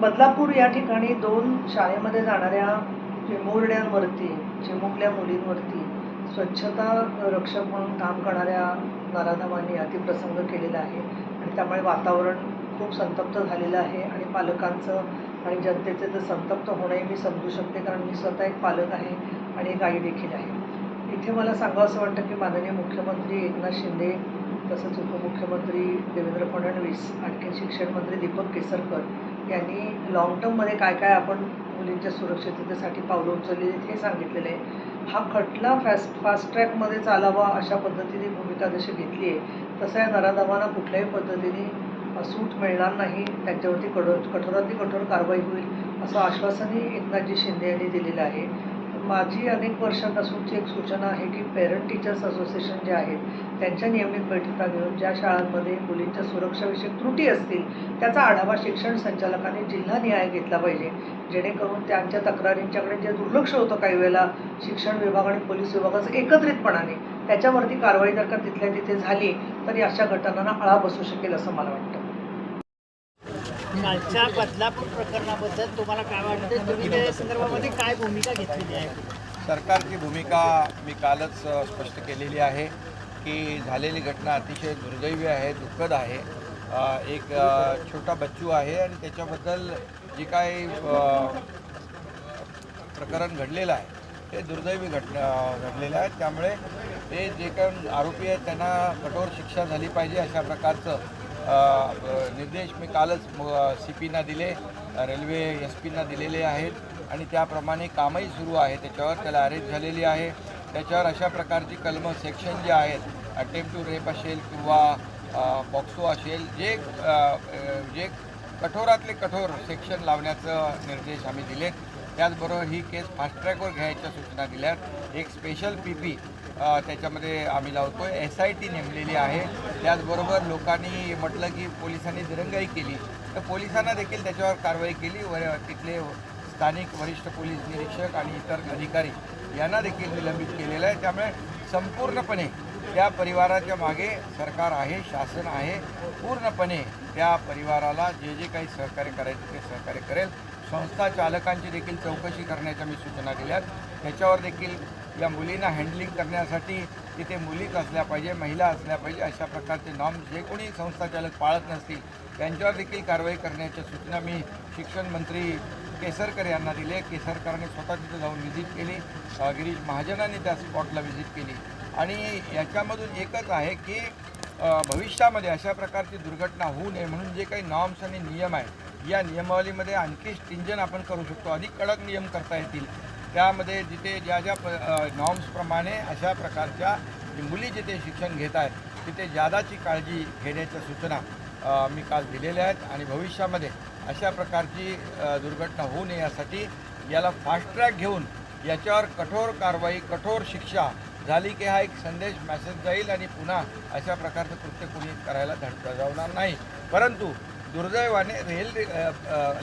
बदलापूर या ठिकाणी दोन शाळेमध्ये जाणाऱ्या चिमुरड्यांवरती चिमुकल्या मुलींवरती स्वच्छता रक्षक म्हणून काम करणाऱ्या नराधमांनी अतिप्रसंग केलेला आहे. आणि त्यामुळे वातावरण खूप संतप्त झालेलं आहे आणि पालकांचं आणि जनतेचं तर संतप्त होणंही मी समजू शकते कारण मी स्वतः एक पालक आहे आणि एक आई देखील आहे. इथे मला सांगावं असं वाटतं की माननीय मुख्यमंत्री एकनाथ शिंदे तसंच उपमुख्यमंत्री देवेंद्र फडणवीस आणखी शिक्षण मंत्री दीपक केसरकर यांनी लॉंग टर्ममध्ये काय काय आपण मुलींच्या सुरक्षिततेसाठी पावलं उचलली आहेत हे सांगितलेलं आहे. हा खटला फॅस्ट फास्ट ट्रॅकमध्ये चालावा अशा पद्धतीने भूमिका जशी घेतली आहे तसं या नराधमांना कुठल्याही पद्धतीने सूट मिळणार नाही. त्यांच्यावरती कडो कठोरातली कठोर कारवाई होईल असं आश्वासनही एकनाथजी शिंदे यांनी दिलेलं आहे. माझी अनेक वर्षांपासूनची एक सूचना आहे की पेरेंट टीचर्स असोसिएशन जे आहेत त्यांच्या नियमित बैठका घेऊन ज्या शाळांमध्ये मुलींच्या सुरक्षाविषयक त्रुटी असतील त्याचा आढावा शिक्षण संचालकांनी जिल्हानिहाय घेतला पाहिजे. जेणेकरून त्यांच्या तक्रारींच्याकडे जे दुर्लक्ष होतं काही वेळेला शिक्षण विभाग आणि पोलीस विभागाचं एकत्रितपणाने त्याच्यावरती कारवाई जर का तिथल्या तिथे झाली तरी अशा घटनांना आळा बसू शकेल असं मला वाटतं. कालच्या बदलापूर प्रकरणाबद्दल तुम्हाला काय वाटतं? तुम्ही त्या संदर्भामध्ये काय भूमिका घेतलेली आहे? सरकारची भूमिका मी कालच स्पष्ट केलेली आहे की झालेली घटना अतिशय दुर्दैवी आहे दुःखद आहे. एक छोटा बच्चू आहे आणि त्याच्याबद्दल जे काही प्रकरण घडलेलं आहे ते दुर्दैवी घटना घडलेलं आहे. त्यामुळे ते जे काही आरोपी आहेत त्यांना कठोर शिक्षा झाली पाहिजे अशा प्रकारचं निर्देश मी कालच सी पीना दिले रेल्वे एस पीना दिलेले आहेत आणि त्याप्रमाणे कामही सुरू आहे. त्याच्यावर त्याला अरेस्ट झालेली आहे. त्याच्यावर अशा प्रकारची कलम सेक्शन जे आहेत अटेम्प्ट टू रेप असेल किंवा बॉक्सो असेल जे जे कठोरातले कठोर सेक्शन लावण्याचं निर्देश आम्ही दिले त्याचबरोबर ही केस फास्ट ट्रॅकवर घ्यायच्या सूचना दिल्यात. एक स्पेशल पी पी त्याच्यामध्ये आम्ही लावतो आहे एस आय टी नेमलेली आहे. त्याचबरोबर लोकांनी म्हटलं की पोलिसांनी दिरंगाई केली. तर पोलिसांना देखील त्याच्यावर कारवाई केली. व तिथले स्थानिक वरिष्ठ पोलीस निरीक्षक आणि इतर अधिकारी यांना देखील निलंबित केलेलं आहे. त्यामुळे संपूर्णपणे त्या परिवाराच्या मागे सरकार आहे शासन आहे. पूर्णपणे त्या परिवाराला जे जे काही सहकार्य करायचे ते सहकार्य करेल. संस्था चालकांची देखील चौकशी करण्याच्या मी सूचना दिल्यात. त्याच्यावर देखील या मुलींना हँडलिंग करण्यासाठी तिथे मुलीच असल्या पाहिजे महिला असल्या पाहिजे अशा प्रकारचे नॉर्म जे कोणी संस्थाचालक पाळत नसतील त्यांच्यावर देखील कारवाई करण्याच्या सूचना मी शिक्षण मंत्री केसरकर यांना दिले. केसरकरांनी स्वतः तिथे जाऊन व्हिजिट केली. गिरीश महाजनांनी त्या स्पॉटला व्हिजिट केली. आणि याच्यामधून एकच आहे की भविष्यामध्ये अशा प्रकारची दुर्घटना होऊ नये म्हणून जे काही नॉर्म्स आणि नियम आहे या नियमावलीमध्ये आणखी स्टिंजन आपण करू शकतो. अधिक कडक नियम करता येतील. त्यामध्ये जिथे ज्या ज्या प नॉर्म्सप्रमाणे अशा प्रकारच्या मुली जिथे शिक्षण घेत आहेत तिथे जादाची काळजी घेण्याच्या सूचना मी काल दिलेल्या आहेत आणि भविष्यामध्ये अशा प्रकारची दुर्घटना होऊ नये यासाठी याला फास्ट ट्रॅक घेऊन याच्यावर कठोर कारवाई कठोर शिक्षा झाली की हा एक संदेश मॅसेज जाईल आणि पुन्हा अशा प्रकारचं कृत्य कोणी करायला धड नाही. परंतु दुर्दैवाने रेल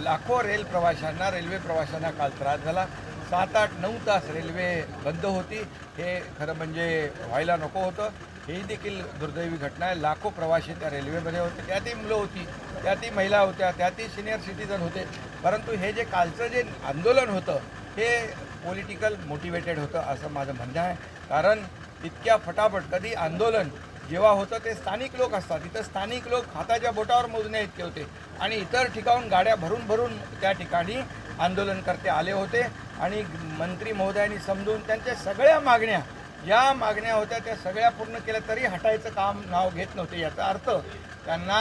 लाखो रेल प्रवाशांना रेल्वे प्रवाशांना काल त्रास झाला. सात आठ नऊ तास रेल्वे बंद होती. हे खरं म्हणजे व्हायला नको होतं. ही देखील दुर्दैवी घटना आहे. लाखो प्रवासी त्या रेल्वेमध्ये होते. त्यातही मुलं होती. त्यातही महिला होत्या. त्यातही सिनियर सिटीजन होते. परंतु हे जे कालचं जे आंदोलन होतं हे पॉलिटिकल मोटिवेटेड होतं असं माझं म्हणणं आहे. कारण इतक्या फटाफट कधी आंदोलन जेव्हा होतं ते स्थानिक लोक असतात. इथं स्थानिक लोक हाताच्या बोटावर मोजण्या इतके होते. आणि इतर ठिकाणून गाड्या भरून भरून त्या ठिकाणी आंदोलनकर्ते आले होते. आणि मंत्री महोदयांनी समजून त्यांच्या सगळ्या मागण्या ज्या मागण्या होत्या त्या सगळ्या पूर्ण केल्या तरी हटायचं काम नाव घेत नव्हते याचा अर्थ त्यांना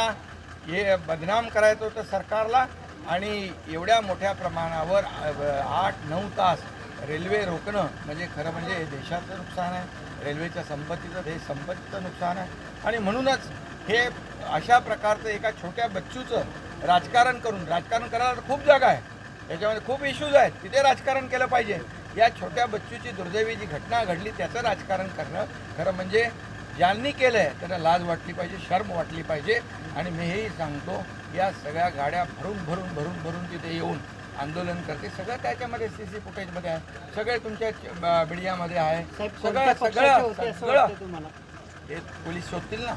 हे बदनाम करायचं होतं सरकारला आणि एवढ्या मोठ्या प्रमाणावर आठ नऊ तास रेल्वे रोखणं म्हणजे खरं म्हणजे हे देशाचं नुकसान आहे रेल्वेच्या संपत्तीचं हे संपत्तीचं नुकसान आहे. आणि म्हणूनच हे अशा प्रकारचं एका छोट्या बच्चूचं राजकारण करून राजकारण करायला तर खूप जागा आहे. याच्यामध्ये खूप इश्यूज आहेत. तिथे राजकारण केलं पाहिजे. या छोट्या बच्चूची दुर्दैवी जी घटना घडली त्याचं राजकारण करणं खरं म्हणजे ज्यांनी केलं आहे त्यांना लाज वाटली पाहिजे शर्म वाटली पाहिजे. आणि मी हेही सांगतो या सगळ्या गाड्या भरून भरून भरून भरून तिथे येऊन आंदोलन करते. सगळं त्याच्यामध्ये सी सी फुटेजमध्ये आहे. सगळे तुमच्या मीडियामध्ये आहे. सगळं सगळं सगळं. हे पोलीस शोधतील ना.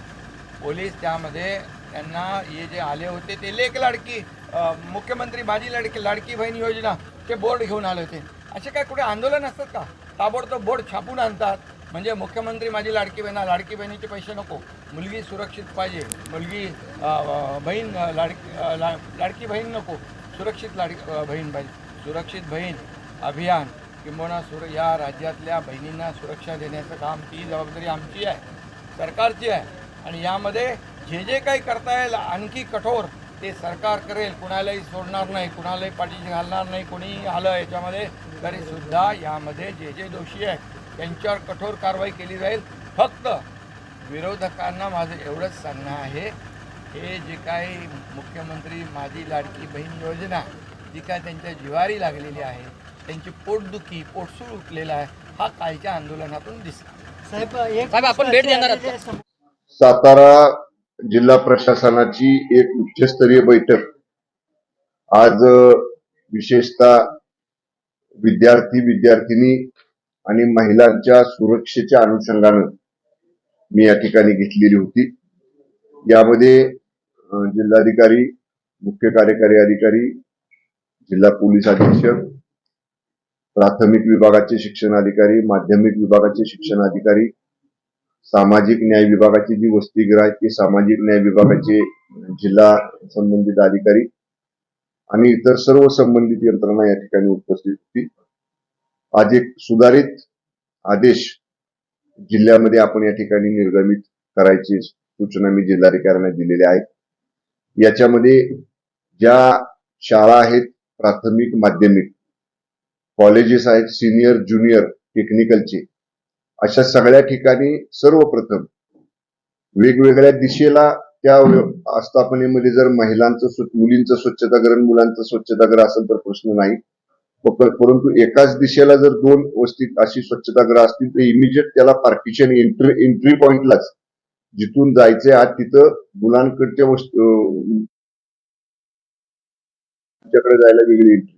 पोलीस त्यामध्ये त्यांना हे जे आले होते ते लेख लाडकी. मुख्यमंत्री माझी लाडकी लाडकी बहीण योजना ते बोर्ड घेऊन आले होते. असे काय कुठे आंदोलन असतात का? ताबडतोब बोर्ड छापून आणतात. म्हणजे मुख्यमंत्री माझी लाडकी बहिणा लाडकी बहिणीचे पैसे नको. मुलगी सुरक्षित पाहिजे. मुलगी बहीण लाडकी ला लाडकी बहीण नको. सुरक्षित लाडकी बहीण पाहिजे. सुरक्षित बहीण अभियान किंबहुना सुर या राज्यातल्या बहिणींना सुरक्षा देण्याचं काम ती जबाबदारी आमची आहे. सरकारची आहे. आणि यामध्ये जे जे काही करता येईल आणखी कठोर ते सरकार करेल कुणालाही सोडणार नाही कुणालाही पाठीशी घालणार नाही कोणी आलं याच्यामध्ये तरी सुद्धा यामध्ये जे जे दोषी आहे त्यांच्यावर कठोर कारवाई केली जाईल. फक्त विरोधकांना माझं एवढंच सांगणं आहे हे जे काही मुख्यमंत्री माझी लाडकी बहीण योजना जी काय त्यांच्या जिवारी लागलेली आहे त्यांची पोटदुखी पोटसूळ उठलेला आहे हा कालच्या आंदोलनातून दिसला. साहेब एक साहेब, आपण भेट देणार आहात सातारा जिल्हा प्रशासनाची एक उच्चस्तरीय बैठक. आज विशेषतः विद्यार्थी विद्यार्थिनी आणि महिलांच्या सुरक्षेच्या अनुषंगानं मी या ठिकाणी घेतलेली होती. यामध्ये जिल्हाधिकारी मुख्य कार्यकारी अधिकारी जिल्हा पोलीस अधीक्षक प्राथमिक विभागाचे शिक्षण अधिकारी माध्यमिक विभागाचे शिक्षण अधिकारी सामाजिक न्याय विभागाची जी वसतिगृह आहेत ती सामाजिक न्याय विभागाचे जिल्हा संबंधित अधिकारी आणि इतर सर्व संबंधित यंत्रणा या ठिकाणी उपस्थित होती. आज एक सुधारित आदेश जिल्ह्यामध्ये आपण या ठिकाणी निर्गमित करायची सूचना मी जिल्हाधिकाऱ्यांना दिलेल्या आहेत याच्यामध्ये ज्या शाळा आहेत प्राथमिक माध्यमिक कॉलेजेस आहेत सिनियर ज्युनियर टेक्निकलचे अशा सगळ्या ठिकाणी सर्वप्रथम वेगवेगळ्या दिशेला त्या आस्थापनेमध्ये जर महिलांचं मुलींचं स्वच्छतागृह मुलांचं स्वच्छतागृह असेल तर प्रश्न नाही. परंतु एकाच दिशेला जर दोन वस्तीत अशी स्वच्छतागृह असतील तर इमिजिएट त्याला पार्टिशन एंट्री एंट्री पॉइंटलाच जिथून जायचंय आज तिथं मुलांकडच्या वस्तू तुमच्याकडे जायला वेगळी एंट्री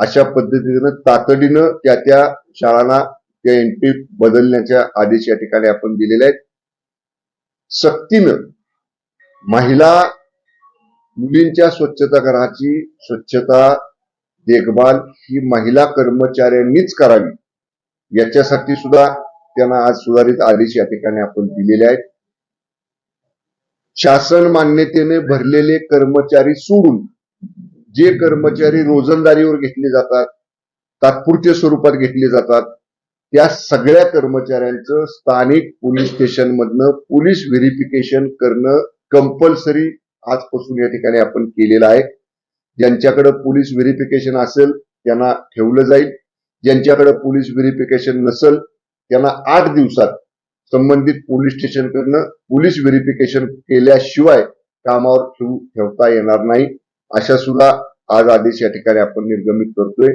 अशा पद्धतीनं तातडीनं त्या त्या शाळांना त्या एंट्री बदलण्याच्या आदेश या ठिकाणी आपण दिलेले आहेत. सक्तीनं महिला मुलींच्या स्वच्छता घराची स्वच्छता देखभाल ही महिला कर्मचाऱ्यांनीच करावी. याच्यासाठी सुद्धा त्यांना आज सुधारित आदेश या ठिकाणी आपण दिलेले आहेत. शासन मान्यतेने भरलेले कर्मचारी सोडून जे कर्मचारी रोजंदारीवर घेतले जातात तात्पुरत्या स्वरूपात घेतले जातात त्या सगळ्या कर्मचाऱ्यांचं स्थानिक पोलीस स्टेशन मधनं पोलीस व्हेरिफिकेशन करणं कंपल्सरी आजपासून या ठिकाणी आपण केलेलं आहे. ज्यांच्याकडे पोलीस व्हेरिफिकेशन असेल त्यांना ठेवलं जाईल. ज्यांच्याकडे पोलीस व्हेरिफिकेशन नसेल त्यांना आठ दिवसात संबंधित पोलीस स्टेशन कडनं पोलीस व्हेरिफिकेशन केल्याशिवाय कामावर ठेवू ठेवता येणार नाही. अशा सुद्धा आज आदेश या ठिकाणी आपण निर्गमित करतोय.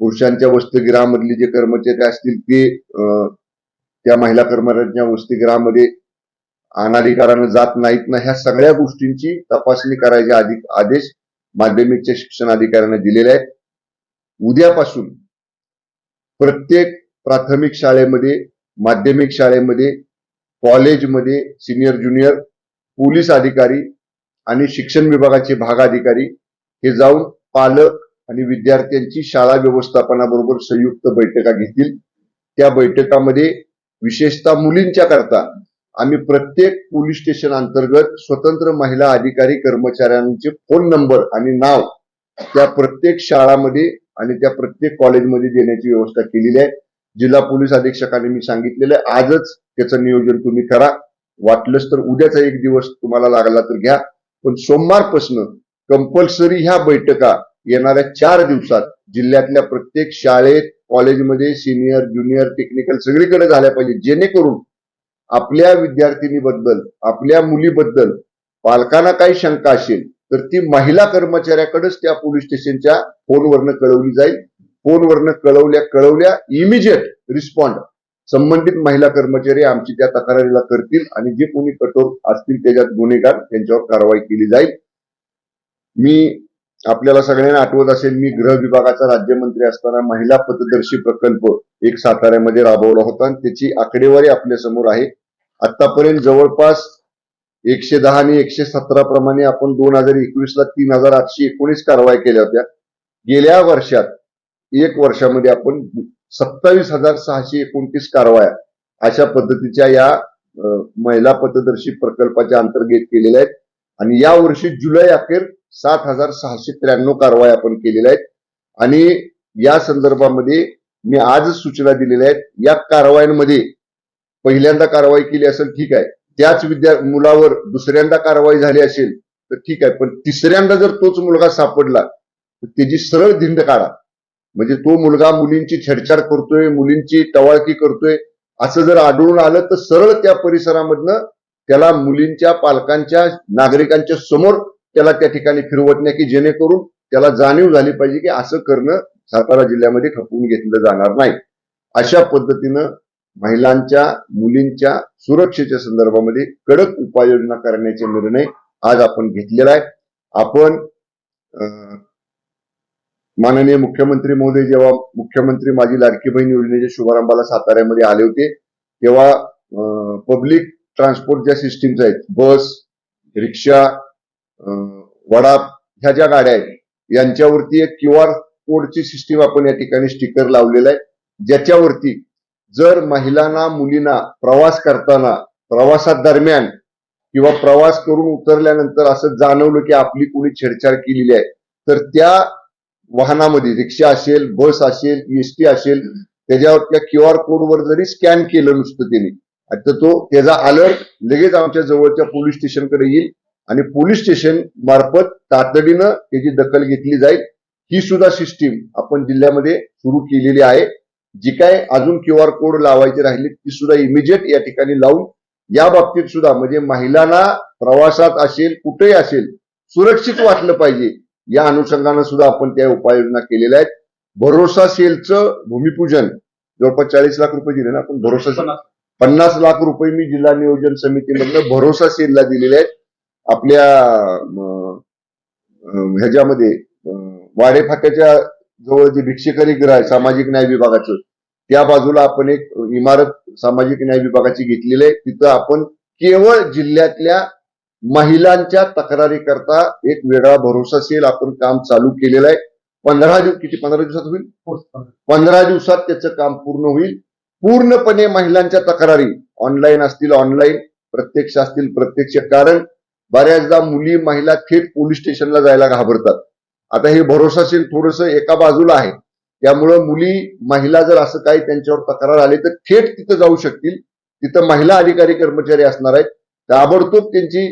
पुरुषांच्या वसतिगृहामधले जे कर्मचारी असतील ते अं, त्या महिला कर्मचाऱ्यांच्या वसतिगृहामध्ये अनाधिकारानं जात नाहीत ना ह्या सगळ्या गोष्टींची तपासणी करायचे आधी आदेश माध्यमिकच्या शिक्षण अधिकाऱ्यांना दिलेले आहेत. उद्यापासून प्रत्येक प्राथमिक शाळेमध्ये माध्यमिक शाळेमध्ये कॉलेजमध्ये सिनियर ज्युनियर पोलीस अधिकारी आणि शिक्षण विभागाचे भाग अधिकारी हे जाऊन पालक आणि विद्यार्थ्यांची शाळा व्यवस्थापनाबरोबर संयुक्त बैठका घेतील. त्या बैठकामध्ये विशेषतः मुलींच्या करता आम्ही प्रत्येक पोलीस स्टेशन अंतर्गत स्वतंत्र महिला अधिकारी कर्मचाऱ्यांचे फोन नंबर आणि नाव त्या प्रत्येक शाळामध्ये आणि त्या प्रत्येक कॉलेजमध्ये देण्याची व्यवस्था केलेली आहे. जिल्हा पोलीस अधीक्षकांनी मी सांगितलेलं आहे आजच त्याचं नियोजन तुम्ही करा. वाटलंच तर उद्याचा एक दिवस तुम्हाला लागला तर घ्या. पण सोमवारपासून कंपल्सरी ह्या बैठका येणाऱ्या चार दिवसात जिल्ह्यातल्या प्रत्येक शाळेत कॉलेजमध्ये सिनियर ज्युनियर टेक्निकल सगळीकडे झाल्या पाहिजे. जेणेकरून आपल्या विद्यार्थिनीबद्दल आपल्या मुलीबद्दल पालकांना काही शंका असेल तर ती महिला कर्मचाऱ्याकडेच त्या पोलीस स्टेशनच्या फोनवरनं कळवली जाईल. फोनवरनं कळवल्या कळवल्या इमिजिएट रिस्पॉन्ड संबंधित महिला कर्मचारी आमची त्या तक्रारीला करतील आणि जे कोणी कठोर असतील त्याच्यात गुन्हेगार त्यांच्यावर कारवाई केली जाईल. मी आपल्याला सगळ्यांना आठवत असेल मी गृह विभागाचा राज्यमंत्री असताना महिला पथदर्शी प्रकल्प एक साताऱ्यामध्ये राबवला होता आणि त्याची आकडेवारी आपल्यासमोर आहे. आतापर्यंत जवळपास एकशे दहा आणि एकशे सतरा प्रमाणे आपण दोन हजार एकवीस ला तीन हजार आठशे एकोणीस कारवाई केल्या होत्या. गेल्या वर्षात एक वर्षामध्ये आपण सत्तावीस हजार सहाशे एकोणतीस कारवाया अशा पद्धतीच्या या महिला पथदर्शी प्रकल्पाच्या अंतर्गत केलेल्या आहेत. आणि या वर्षी जुलै अखेर सात हजार सहाशे त्र्याण्णव कारवाया आपण केलेल्या आहेत. आणि या संदर्भामध्ये मी आजच सूचना दिलेल्या आहेत. या कारवायांमध्ये पहिल्यांदा कारवाई केली असेल ठीक आहे. त्याच विद्या मुलावर दुसऱ्यांदा कारवाई झाली असेल तर ठीक आहे. पण तिसऱ्यांदा जर तोच मुलगा सापडला तर त्याची सरळ धिंड काढा. म्हणजे तो मुलगा मुलींची छेडछाड करतोय मुलींची टवाळकी करतोय असं जर आढळून आलं तर सरळ त्या परिसरामधनं त्याला मुलींच्या पालकांच्या नागरिकांच्या समोर त्याला त्या ठिकाणी फिरवटणे की जेणेकरून त्याला जाणीव झाली पाहिजे की असं करणं सातारा जिल्ह्यामध्ये खपवून घेतलं जाणार नाही. अशा पद्धतीनं महिलांच्या मुलींच्या सुरक्षेच्या संदर्भामध्ये कडक उपाययोजना करण्याचे निर्णय आज आपण घेतलेला आहे. आपण अं, माननीय मुख्यमंत्री महोदय जेव्हा मुख्यमंत्री माझी लाडकी बहीण योजनेच्या शुभारंभाला साताऱ्यामध्ये आले होते तेव्हा पब्लिक ट्रान्सपोर्ट ज्या सिस्टीम्स आहेत बस रिक्षा वडा ह्या ज्या गाड्या आहेत यांच्यावरती एक क्यू आर कोडची सिस्टीम आपण या ठिकाणी स्टिकर लावलेला आहे. ज्याच्यावरती जर महिलांना मुलींना प्रवास करताना प्रवासात दरम्यान किंवा प्रवास करून उतरल्यानंतर असं जाणवलं की आपली कोणी छेडछाड केलेली आहे तर त्या वाहनामध्ये रिक्षा असेल बस असेल एसटी असेल त्याच्यावर त्या क्यू आर कोडवर जरी स्कॅन केलं नुसतं त्यांनी तर तो त्याचा अलर्ट लगेच आमच्या जवळच्या पोलीस स्टेशनकडे येईल. आणि पोलीस स्टेशन मार्फत तातडीनं त्याची दखल घेतली जाईल ही सुद्धा सिस्टीम आपण जिल्ह्यामध्ये सुरू केलेली आहे. जी काय अजून क्यू आर कोड लावायची राहिली ती सुद्धा इमिजिएट या ठिकाणी लावून या बाबतीत सुद्धा म्हणजे महिलांना प्रवासात असेल कुठेही असेल सुरक्षित वाटलं पाहिजे या अनुषंगानं सुद्धा आपण त्या उपाययोजना केलेल्या आहेत. भरोसा सेलचं भूमिपूजन जवळपास चाळीस लाख रुपये दिले ना आपण भरोसा पन्नास लाख रुपये मी जिल्हा नियोजन समितीमधनं भरोसा सेलला दिलेले आहेत. आपल्या ह्याच्यामध्ये अं, वाडे फाट्याच्या जवळ जे भिक्षेकरी गृह आहे सामाजिक न्याय विभागाचं त्या बाजूला आपण एक इमारत सामाजिक न्याय विभागाची घेतलेली आहे. तिथं आपण केवळ जिल्ह्यातल्या महिलांच्या तक्रारी करता एक वेगळा भरोसा सेल आपण काम चालू केलेलं आहे. पंधरा दिवस किती पंधरा दिवसात होईल? पंधरा दिवसात त्याचं काम पूर्ण होईल. पूर्णपणे महिलांच्या तक्रारी ऑनलाईन असतील ऑनलाईन प्रत्यक्ष असतील प्रत्यक्ष कारण बऱ्याचदा मुली महिला थेट पोलीस स्टेशनला जायला घाबरतात. आता हे भरोसाशील थोडस एका बाजूला आहे. त्यामुळं मुली महिला जर असं काही त्यांच्यावर तक्रार आली तर थेट तिथं जाऊ शकतील. तिथं महिला अधिकारी कर्मचारी असणार आहेत. ताबडतोब त्यांची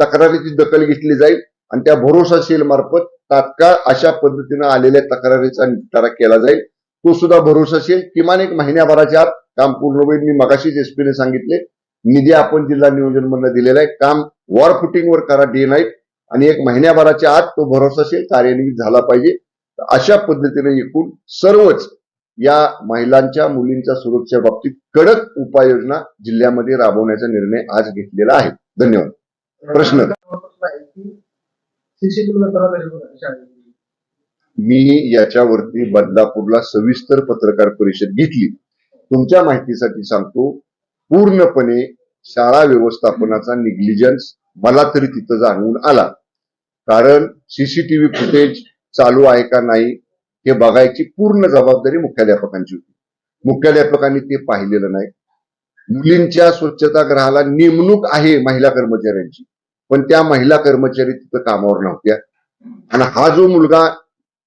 तक्रारीची दखल घेतली जाईल आणि त्या भरोसाशील मार्फत तात्काळ अशा पद्धतीनं आलेल्या तक्रारीचा निपटारा केला जाईल. तो सुद्धा भरोसाशील किमान एक महिन्याभराच्या आत काम पूर्ण होईल. मी मगाशीच एसपीने सांगितले. निधी आपण जिल्हा नियोजन मधनं दिलेला आहे. काम वॉर फुटिंगवर करा डे नाईट आणि एक महिन्याभराच्या आत तो भरोसाशील कार्यान्वित झाला पाहिजे. अशा पद्धतीने एकूण सर्वच या महिलांच्या मुलींच्या सुरक्षे बाबतीत कडक उपाययोजना जिल्ह्यामध्ये राबवण्याचा निर्णय आज घेतलेला आहे. धन्यवाद. प्रश्न. मी याच्यावरती बदलापूरला सविस्तर पत्रकार परिषद घेतली. तुमच्या माहितीसाठी सांगतो पूर्णपणे शाळा व्यवस्थापनाचा निग्लिजन्स मला तरी तिथं जाणवून आला. कारण सीसीटीव्ही फुटेज चालू आहे का नाही हे बघायची पूर्ण जबाबदारी मुख्याध्यापकांची होती. मुख्याध्यापकांनी ते पाहिलेलं नाही. मुलींच्या स्वच्छतागृहाला नेमणूक आहे महिला कर्मचाऱ्यांची. पण त्या महिला कर्मचारी तिथं कामावर नव्हत्या. आणि हा जो मुलगा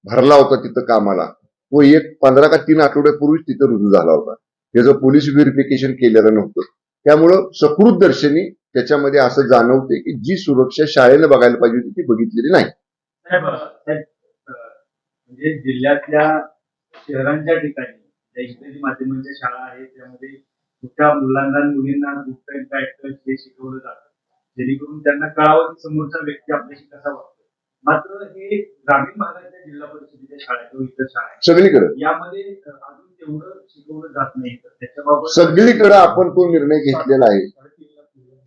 भरला होता तिथं कामाला तो एक पंधरा का तीन आठवड्यापूर्वीच तिथं रुजू झाला होता. त्याचं पोलीस व्हेरिफिकेशन केलेलं नव्हतं त्यामुळं सकृत दर्शनी त्याच्यामध्ये असं जाणवते की जी सुरक्षा शाळेनं बघायला पाहिजे होती ती बघितलेली नाही. म्हणजे जिल्ह्यातल्या शहरांच्या ठिकाणी इंग्रजी माध्यमांच्या शाळा आहेत त्यामध्ये मोठ्या मुलांना मुलींना गुप्त हे शिकवलं जातं. जेणेकरून त्यांना कळावं की समोरचा व्यक्ती आपल्याशी कसा वागतो मात्र हे ग्रामीण भागातल्या जिल्हा परिषदेच्या शाळा किंवा इतर शाळा सगळीकडे. यामध्ये अजून सगळीकडे आपण तो निर्णय घेतलेला आहे.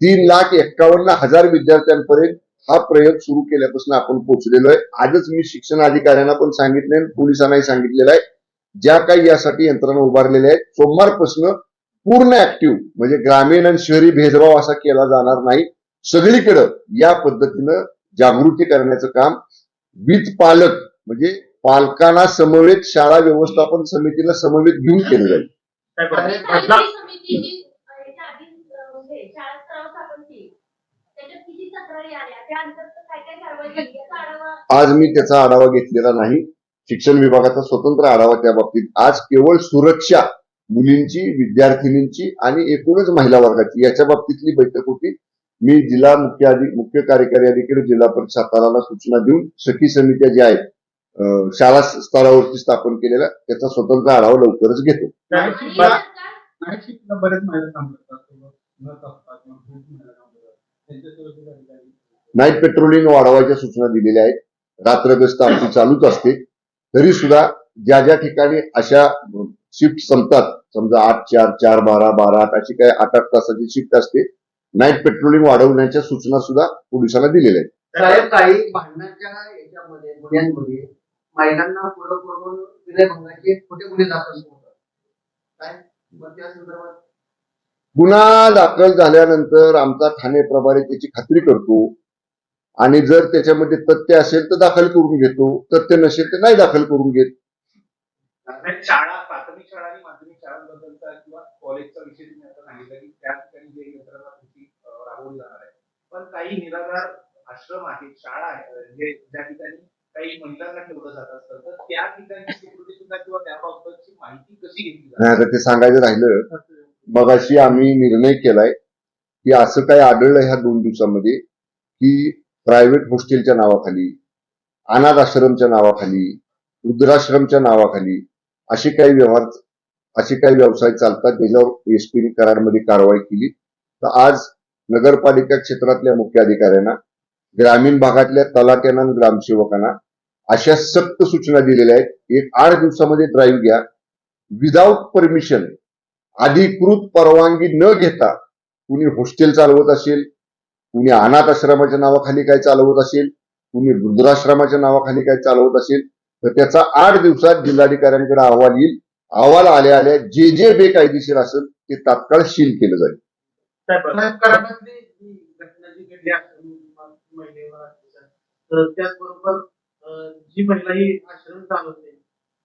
तीन लाख एक्कावन्न हजार विद्यार्थ्यांपर्यंत हा प्रयोग सुरू केल्यापासून आपण पोहोचलेलो आहे. आजच मी शिक्षण अधिकाऱ्यांना पण सांगितले पोलिसांनाही सांगितलेलं आहे. ज्या काही यासाठी यंत्रणा उभारलेल्या आहेत सोमवारपासून पूर्ण ऍक्टिव्ह म्हणजे ग्रामीण आणि शहरी भेदभाव असा केला जाणार नाही. सगळीकडं या पद्धतीनं जागृती करण्याचं काम. वीज पालक म्हणजे पालकांना समवेत शाळा व्यवस्थापन समितीला समवेत घेऊन केलं जाईल. म्हणजे आज मी त्याचा आढावा घेतलेला नाही. शिक्षण विभागाचा स्वतंत्र आढावा त्या बाबतीत. आज केवळ सुरक्षा मुलींची विद्यार्थिनींची आणि एकूणच महिला वर्गाची याच्या बाबतीतली बैठक होती. मी जिल्हा मुख्य अधि मुख्य कार्यकारी अधिकारी जिल्हा परिषद साताराला सूचना देऊन सखी समित्या ज्या आहेत शाळा स्तरावरती स्थापन केलेल्या त्याचा स्वतंत्र आढावा लवकरच घेतो. नाईट पेट्रोलिंग वाढवायच्या सूचना दिलेल्या आहेत. रात्रगस्त आमची चालूच असते. तरी सुद्धा ज्या ज्या ठिकाणी अशा शिफ्ट संपतात समजा आठ चार चार बारा बारा आठ अशी काही आठ आठ तासाची शिफ्ट असते नाईट पेट्रोलिंग वाढवण्याच्या सूचना सुद्धा पोलिसांना दिलेल्या आहेत. साहेब काही भांडणाच्या याच्यामध्ये महिलांना पुढं करून विनयभंगाचे खोटे गुन्हे दाखल होतात. काय? मग त्या संदर्भात? गुन्हा दाखल झाल्यानंतर आमचा ठाणे प्रभारी त्याची खात्री करतो. आणि जर त्याच्यामध्ये तथ्य असेल तर दाखल करून घेतो. तथ्य नसेल तर नाही दाखल करून घेत. शाळा प्राथमिक शाळा आणि माध्यमिक शाळांबद्दलचा किंवा कॉलेजचा विषय तुम्ही आता सांगितलं की त्या ठिकाणी जे यंत्रणा कृती राबवली जाणार आहे. पण काही निराधार आश्रम आहेत शाळा आहेत अ, जे ज्या ठिकाणी काही महिलांना ठेवलं जात असतं. तर त्या सिक्युरिटी सुद्धा किंवा त्याबाबतची माहिती कशी घेतली नाही आता ते सांगायचं राहिलं मगाशी आम्ही निर्णय केलाय की असं काय आढळलं ह्या दोन दिवसामध्ये की प्रायव्हेट हॉस्टेलच्या नावाखाली अनाथ आश्रमच्या नावाखाली वृद्धाश्रमच्या नावाखाली असे काही व्यवहार असे काही व्यवसाय चालतात त्याच्यावर एसपीने करारमध्ये कारवाई केली. तर आज नगरपालिका क्षेत्रातल्या मुख्य अधिकाऱ्यांना ग्रामीण भागातल्या तलाट्यांना आणि ग्रामसेवकांना अशा सक्त सूचना दिलेल्या आहेत. एक आठ दिवसामध्ये ड्राईव्ह घ्या. विदाऊट परमिशन अधिकृत परवानगी न घेता कुणी हॉस्टेल चालवत असेल कुणी अनाथ आश्रमाच्या नावाखाली काय चालवत असेल कुणी वृद्धाश्रमाच्या नावाखाली काय चालवत असेल तर त्याचा आठ दिवसात जिल्हाधिकाऱ्यांकडे अहवाल येईल. अहवाल आल्या आल्या जे जे बेकायदेशीर असेल ते तात्काळ सील केलं जाईल. महिलेवर अत्याचार, तर त्याचबरोबर जी महिला ही आश्रम चालवते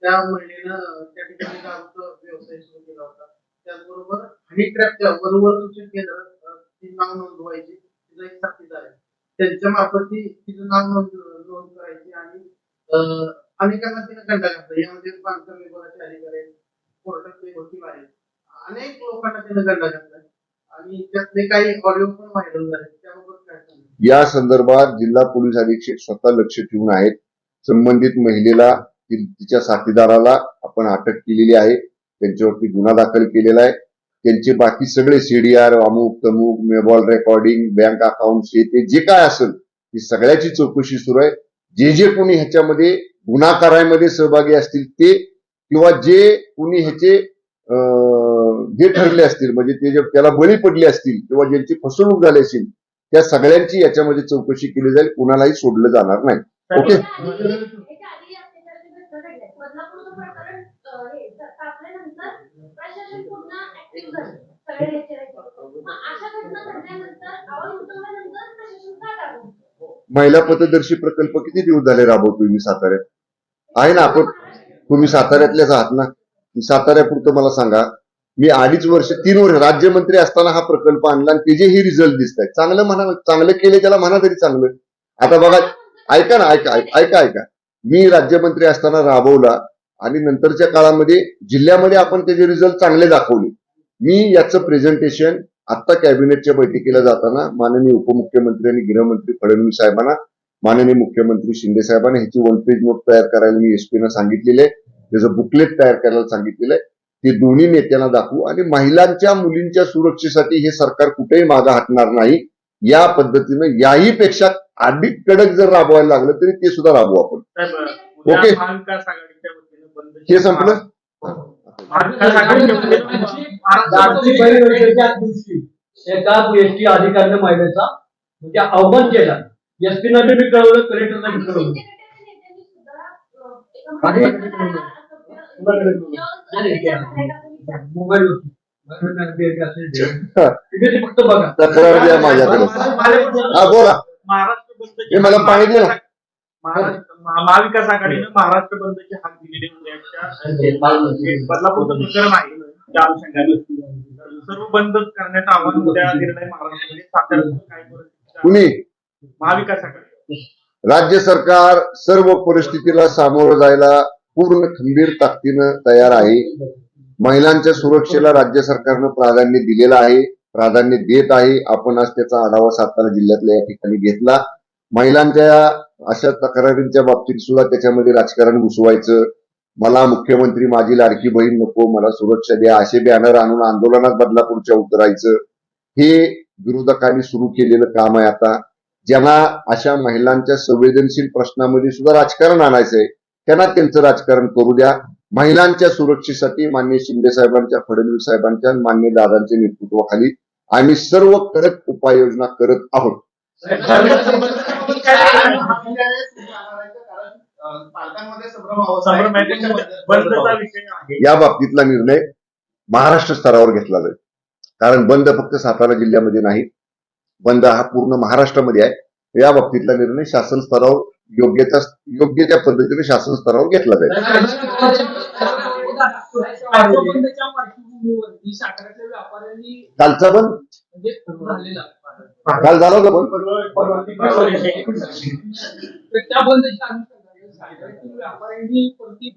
त्या महिलेनं त्या ठिकाणी दारूचा व्यवसाय सुरू केला होता. त्याचबरोबर हनी ट्रॅपच्या वधूवर सूचन केंद्र ती नाव नोंदवायची तिचा एक साथीदार आहे. त्यांच्या मार्फत ती तिचं नाव नोंद नोंद करायची आणि अनेकांना तिने कंटा घातला. यामध्ये बांधकाम विभागाचे अधिकारी आहेत कोर्टातले वकील आहेत. अनेक लोकांना तिने कंटा घातला. आणि त्यातले काही ऑडिओ पण व्हायरल झाले. त्याबाबत काय सांगू या संदर्भात जिल्हा पोलीस अधीक्षक स्वतः लक्ष ठेवून आहेत. संबंधित महिलेला तिच्या साथीदाराला आपण अटक केलेली आहे. त्यांच्यावरती गुन्हा दाखल केलेला आहे. त्यांचे बाकी सगळे सीडीआर अमुक तमुक मेबॉल रेकॉर्डिंग बँक अकाउंट हे ते जे काय असेल ती सगळ्याची चौकशी सुरू आहे. जे जे कोणी ह्याच्यामध्ये गुन्हाकारांमध्ये सहभागी असतील ते किंवा जे कोणी ह्याचे जे ठरले असतील म्हणजे ते जे त्याला बळी पडले असतील किंवा ज्यांची फसवणूक झाली असेल त्या सगळ्यांची याच्यामध्ये चौकशी केली जाईल कुणालाही सोडलं जाणार नाही. ओके? महिला पथदर्शी प्रकल्प किती दिवस झाले राबवतोय मी साताऱ्यात? आहे ना आपण तुम्ही साताऱ्यातल्याच आहात ना? साताऱ्यापुरतं मला सांगा मी अडीच वर्ष तीन वर्ष राज्यमंत्री असताना हा प्रकल्प आणला आणि त्याचेही रिझल्ट दिसत आहेत. चांगलं म्हणा चांगलं केले त्याला म्हणा तरी चांगलं. आता बघा ऐका ना ऐका ऐका ऐका. मी राज्यमंत्री असताना राबवला आणि नंतरच्या काळामध्ये जिल्ह्यामध्ये आपण त्याचे रिझल्ट चांगले दाखवले. मी याचं प्रेझेंटेशन आता कॅबिनेटच्या बैठकीला जाताना माननीय उपमुख्यमंत्री आणि गृहमंत्री फडणवीस साहेबांना माननीय मुख्यमंत्री शिंदे साहेबांना ह्याची वन पेज नोट तयार करायला मी एसपीनं सांगितलेली आहे. त्याचं बुकलेट तयार करायला सांगितलेलं आहे. ते दोन्ही नेत्यांना दाखवू. आणि महिलांच्या मुलींच्या सुरक्षेसाठी हे सरकार कुठेही मागं हटणार नाही. या पद्धतीनं याही पेक्षा अधिक कडक जर राबवायला लागलं तरी ते सुद्धा राबवू आपण. ओके. हे संपलं? एका एसटी अधिकाऱ्याने महिलेचा म्हणजे आव्हान केला. कळवलं कलेक्टरला बी कळवलं. मोबाईल फक्त बघा तक्रार द्या माझ्याकडे हा बोला महाराष्ट्र बंदची मला दे ना. महाविकास आघाडीनं महाराष्ट्र बंदची हाक दिलेली होत्या बदलापूरचं प्रकरण आहे त्या अनुषंगाने सर्व बंद करण्याचं आव्हान उद्या निर्णय महाराष्ट्रामध्ये कुणी महाविकास आघाडी राज्य सरकार सर्व परिस्थितीला सामोरं जायला पूर्ण खंबीर ताकदीनं तयार आहे. महिलांच्या सुरक्षेला राज्य सरकारनं प्राधान्य दिलेलं आहे प्राधान्य देत आहे. आपण आज त्याचा आढावा सातारा जिल्ह्यातल्या या ठिकाणी घेतला. महिलांच्या अशा तक्रारींच्या बाबतीत सुद्धा त्याच्यामध्ये राजकारण घुसवायचं. मला मुख्यमंत्री माझी लाडकी बहीण नको मला सुरक्षा द्या असे बॅनर आणून आंदोलनात बदलापूरच्या उतरायचं. हे विरोधकांनी सुरू केलेलं काम आहे आता. ज्यांना अशा महिलांच्या संवेदनशील प्रश्नामध्ये सुद्धा राजकारण आणायचंय त्यांना त्यांचं राजकारण करू द्या. महिलांच्या सुरक्षेसाठी मान्य शिंदे साहेबांच्या फडणवीस साहेबांच्या मान्य दादांच्या नेतृत्वाखाली आम्ही सर्व कडक उपाययोजना करत आहोत. या बाबतीतला निर्णय महाराष्ट्र स्तरावर घेतला जाईल. कारण बंद फक्त सातारा जिल्ह्यामध्ये नाही बंद हा पूर्ण महाराष्ट्रामध्ये आहे. या बाबतीतला निर्णय शासन स्तरावर योग्य त्या योग्य त्या पद्धतीने शासन स्तरावर घेतला जाईल. कालचा बंद? झालेला काल झाला होता प्रति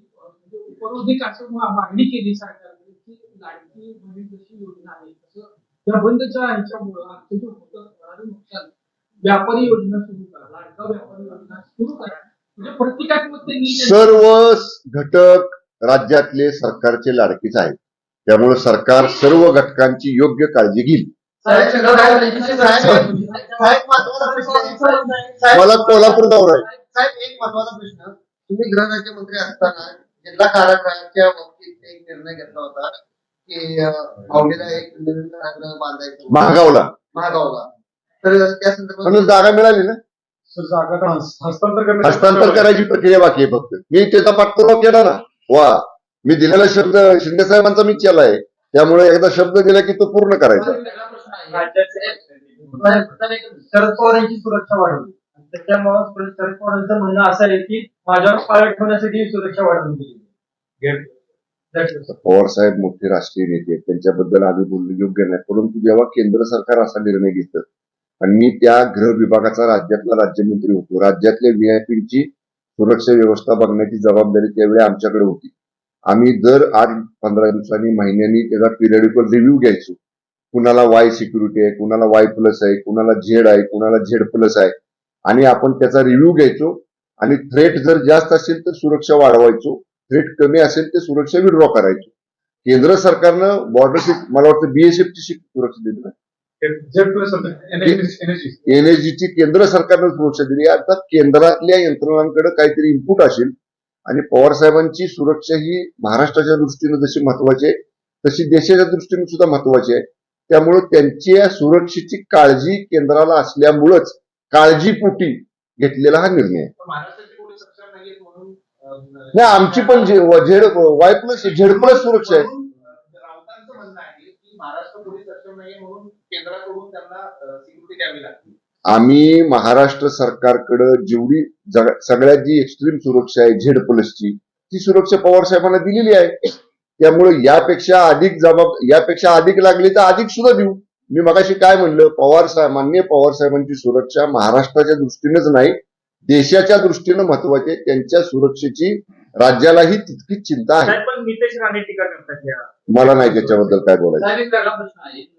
म्हणजे मागणी केली सरकारने की लाडकी बहीण जशी योजना आहे तसं त्या बंदच्या ह्याच्यामुळं आमचं जे होतं होणारं नुकसान व्यापारी योजना सुरू सर्व घटक राज्यातले सरकारचे लाडकीच आहेत त्यामुळे सरकार सर्व घटकांची योग्य काळजी घेईल मला कोल्हापूर दौरा आहे साहेब एक महत्त्वाचा प्रश्न तुम्ही गृहराज्यमंत्री असताना जिल्हा कारागृहाच्या बाबतीत एक निर्णय घेतला होता की अं, माऊलीला एक नवीन कारागृह बांधायचं महागावला महागावला तर त्या संदर्भात म्हणून जागा मिळाली ना हस्तांतर हस्तांतर करायची प्रक्रिया बाकी आहे फक्त. मी त्याचा पाठपुरावा केला ना. वा. मी दिलेला शब्द शिंदे साहेबांचा मी केला आहे त्यामुळे एकदा शब्द दिला की तो पूर्ण करायचा. शरद पवारांची सुरक्षा वाढवली. त्याच्यामुळे शरद पवारांचं म्हणणं असं आहे की माझ्यावर पाळत ठेवण्यासाठी ही सुरक्षा पवार साहेब मोठे राष्ट्रीय नेते आहेत. त्यांच्याबद्दल आम्ही बोलणं योग्य नाही. परंतु जेव्हा केंद्र सरकार असा निर्णय घेतं आणि मी त्या गृह विभागाचा राज्यातला राज्यमंत्री होतो. राज्यातल्या व्हीआयपींची सुरक्षा व्यवस्था बघण्याची जबाबदारी त्यावेळी आमच्याकडे होती. आम्ही दर आठ पंधरा दिवसांनी महिन्यांनी त्याचा पिरियडिकल रिव्ह्यू घ्यायचो. कुणाला वाय सिक्युरिटी आहे कुणाला वाय प्लस आहे कुणाला झेड आहे कुणाला झेड प्लस आहे. आणि आपण त्याचा रिव्ह्यू घ्यायचो. आणि थ्रेट जर जास्त असेल तर सुरक्षा वाढवायचो. थ्रेट कमी असेल तर सुरक्षा विड्रॉ करायचो. केंद्र सरकारनं बॉर्डर मला वाटतं बीएसएफची सुरक्षा दिली एनएसजीची केंद्र सरकारनं सुरक्षा दिली. आता केंद्रातल्या यंत्रणांकडे काहीतरी इनपुट असेल आणि पवार साहेबांची सुरक्षा ही महाराष्ट्राच्या दृष्टीने जशी महत्वाची आहे तशी देशाच्या दृष्टीने सुद्धा महत्वाची आहे. त्यामुळे त्यांच्या सुरक्षेची काळजी केंद्राला असल्यामुळंच काळजीपोटी घेतलेला हा निर्णय नाही आमची पण Z Y plus Z plus सुरक्षा आहे राऊतांचं म्हणणं आहे की महाराष्ट्र पोलीस सक्षम नाहीये म्हणून केंद्राकडून त्यांना सिक्युरिटी द्यावी लागते. आम्ही महाराष्ट्र सरकारकडे जेवढी सगळ्यात जी एक्स्ट्रीम सुरक्षा आहे झेड प्लसची ती सुरक्षा पवार साहेबांना दिलेली आहे. त्यामुळे यापेक्षा अधिक जबाब यापेक्षा अधिक लागली तर अधिक सुद्धा देऊ. मी मगाशी काय म्हणलं पवार साहेब मान्य पवार साहेबांची सुरक्षा महाराष्ट्राच्या दृष्टीनेच नाही देशाच्या दृष्टीनं महत्वाची आहे. त्यांच्या सुरक्षेची राज्यालाही तितकीच चिंता आहे. साहेब पण नितेश राणे टीका करतात या. मला नाही त्याच्याबद्दल काय बोलायचं.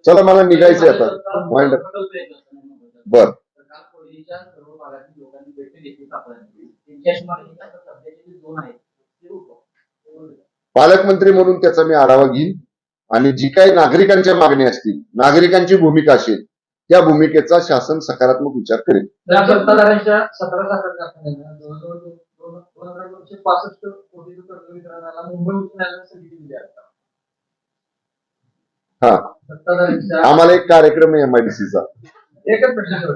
चला मला निघायचंय आता. Up. बर. पालकमंत्री म्हणून त्याचा मी आढावा घेईन. आणि जी काही नागरिकांच्या मागण्या असतील नागरिकांची भूमिका असेल त्या भूमिकेचा शासन सकारात्मक विचार करेल. या हा आम्हाला एक कार्यक्रम आहे एमआयडीसीचा एकच प्रश्न.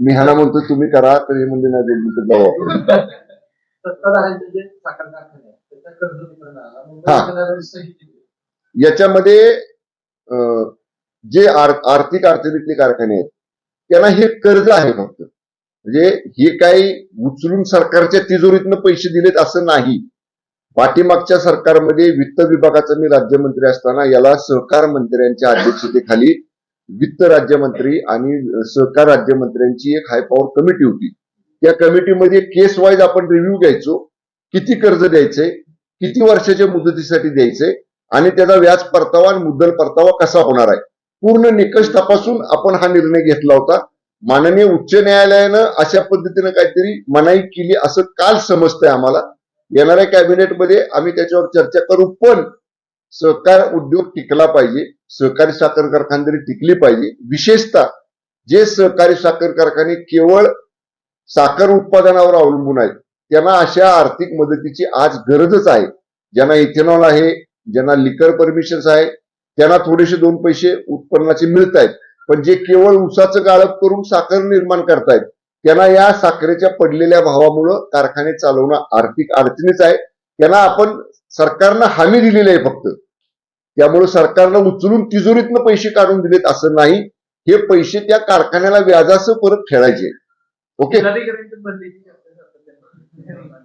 मी ह्याला म्हणतो तुम्ही करा तर हे म्हणजे नाही दिली तर जाऊ आपण. हा. याच्यामध्ये जे आर- आर्थिक अडचणीतले कारखाने आहेत त्यांना हे कर्ज आहे फक्त म्हणजे हे काही उचलून सरकारच्या तिजोरीतनं पैसे दिलेत असं नाही पाठीमागच्या सरकारमध्ये वित्त विभागाचा मी राज्यमंत्री असताना याला सहकार मंत्र्यांच्या अध्यक्षतेखाली वित्त राज्यमंत्री आणि सहकार राज्यमंत्र्यांची एक हाय पॉवर कमिटी होती. त्या कमिटीमध्ये केस वाईज आपण रिव्ह्यू घ्यायचो किती कर्ज द्यायचे किती वर्षाच्या मुदतीसाठी द्यायचे आणि त्याचा व्याज परतावा आणि मुद्दल परतावा कसा होणार आहे. पूर्ण निकष तपासून आपण हा निर्णय घेतला होता. माननीय उच्च न्यायालयानं अशा पद्धतीनं काहीतरी मनाई केली असं काल समजतंय आम्हाला. येणाऱ्या कॅबिनेटमध्ये आम्ही त्याच्यावर चर्चा करू पण सहकार उद्योग टिकला पाहिजे सहकारी साखर कारखानदारी टिकली पाहिजे. विशेषतः जे सहकारी साखर कारखाने केवळ साखर उत्पादनावर अवलंबून आहेत त्यांना अशा आर्थिक मदतीची आज गरजच आहे. ज्यांना इथेनॉल आहे ज्यांना लिकर परमिशन्स आहे त्यांना थोडेसे दोन पैसे उत्पन्नाचे मिळत आहेत पण जे केवळ ऊसाचं गाळप करून साखर निर्माण करतायत त्यांना या साखरेच्या पडलेल्या भावामुळं कारखाने चालवणं आर्थिक अडचणीच आहे. त्यांना आपण सरकारनं हमी दिलेली आहे फक्त. त्यामुळे सरकारनं उचलून तिजोरीतनं पैसे काढून दिलेत असं नाही. हे पैसे त्या कारखान्याला व्याजासह परत खेळायचे ओके.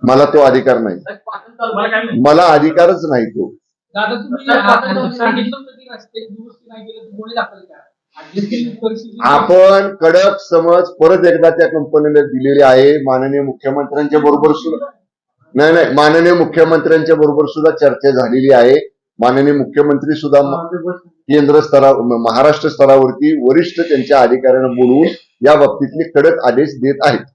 मला तो अधिकार नाही. मला अधिकारच नाही तो. आपण कडक समज परत एकदा त्या कंपनीला दिलेली आहे. माननीय मुख्यमंत्र्यांच्या बरोबर सुद्धा नाही नाही माननीय मुख्यमंत्र्यांच्या बरोबर सुद्धा चर्चा झालेली आहे. माननीय मुख्यमंत्री सुद्धा केंद्र स्तरा महाराष्ट्र स्तरावरती वरिष्ठ त्यांच्या अधिकाऱ्यांना बोलवून या बाबतीतले कडक आदेश देत आहेत.